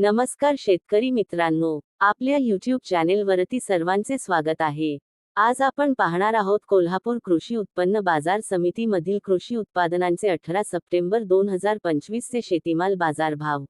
नमस्कार शेतकरी मित्रांनो आपल्या युट्यूब चॅनेलवरती सर्वांचे स्वागत आहे. आज आपण पाहणार आहोत कोल्हापूर कृषी उत्पन्न बाजार समितीमधील कृषी उत्पादनांचे अठरा सप्टेंबर दोन हजार पंचवीस चे शेतीमाल बाजारभाव.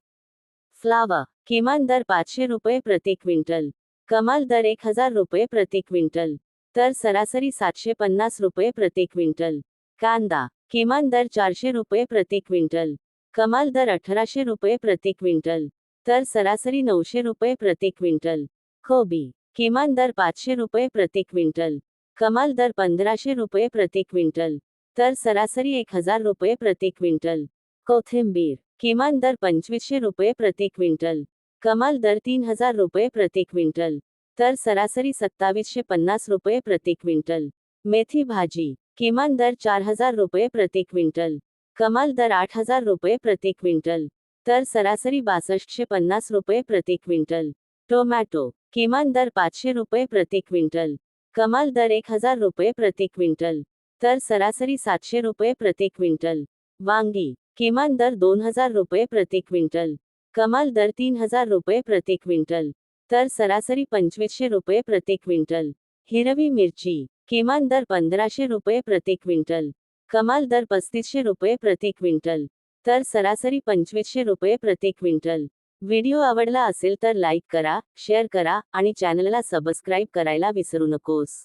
फ्लावर किमान दर पाचशे रुपये प्रति क्विंटल. कमाल दर एक हजार रुपये प्रति क्विंटल. तर सरासरी सातशे पन्नास रुपये प्रति क्विंटल. कांदा किमान दर चारशे रुपये प्रति क्विंटल. कमाल दर अठराशे रुपये प्रति क्विंटल. तर सरासरी नऊशे रुपये प्रति क्विंटल. हो कोबी किमान दर पाचशे रुपये प्रति क्विंटल. कमाल दर पंधराशे रुपये प्रति क्विंटल. तर सरासरी एक हजार रुपये प्रति क्विंटल. कोथिंबीर. किमान दर पंचवीसशे रुपये प्रति क्विंटल. कमाल दर तीन हजार रुपये प्रति क्विंटल. तर सरासरी सत्तावीसशे पन्नास रुपये प्रति क्विंटल. मेथी भाजी. किमान दर चार हजार रुपये प्रति क्विंटल. कमाल दर आठ हजार रुपये प्रति क्विंटल. तर सरासरी बासष्टशे पन्नास रुपये प्रति क्विंटल. टोमॅटो किमान दर पाचशे रुपये प्रति क्विंटल. कमाल दर एक हजार रुपये प्रति क्विंटल. तर सरासरी सातशे रुपये प्रति क्विंटल. वांगी किमान दर दोन हजार रुपये प्रति क्विंटल. कमाल दर तीन हजार रुपये प्रति क्विंटल. तर सरासरी पंचवीसशे रुपये प्रति क्विंटल. हिरवी मिरची किमान दर पंधराशे रुपये प्रति क्विंटल. कमाल दर पस्तीसशे रुपये प्रति क्विंटल. तर सरासरी पंचवीसशे रुपये प्रति क्विंटल. व्हिडिओ आवडला असेल तर लाईक करा शेअर करा आणि चॅनलला सबस्क्राईब करायला विसरू नकोस.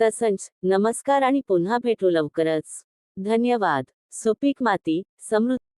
तसंच नमस्कार आणि पुन्हा भेटू लवकरच. धन्यवाद. सुपीक माती समृद्ध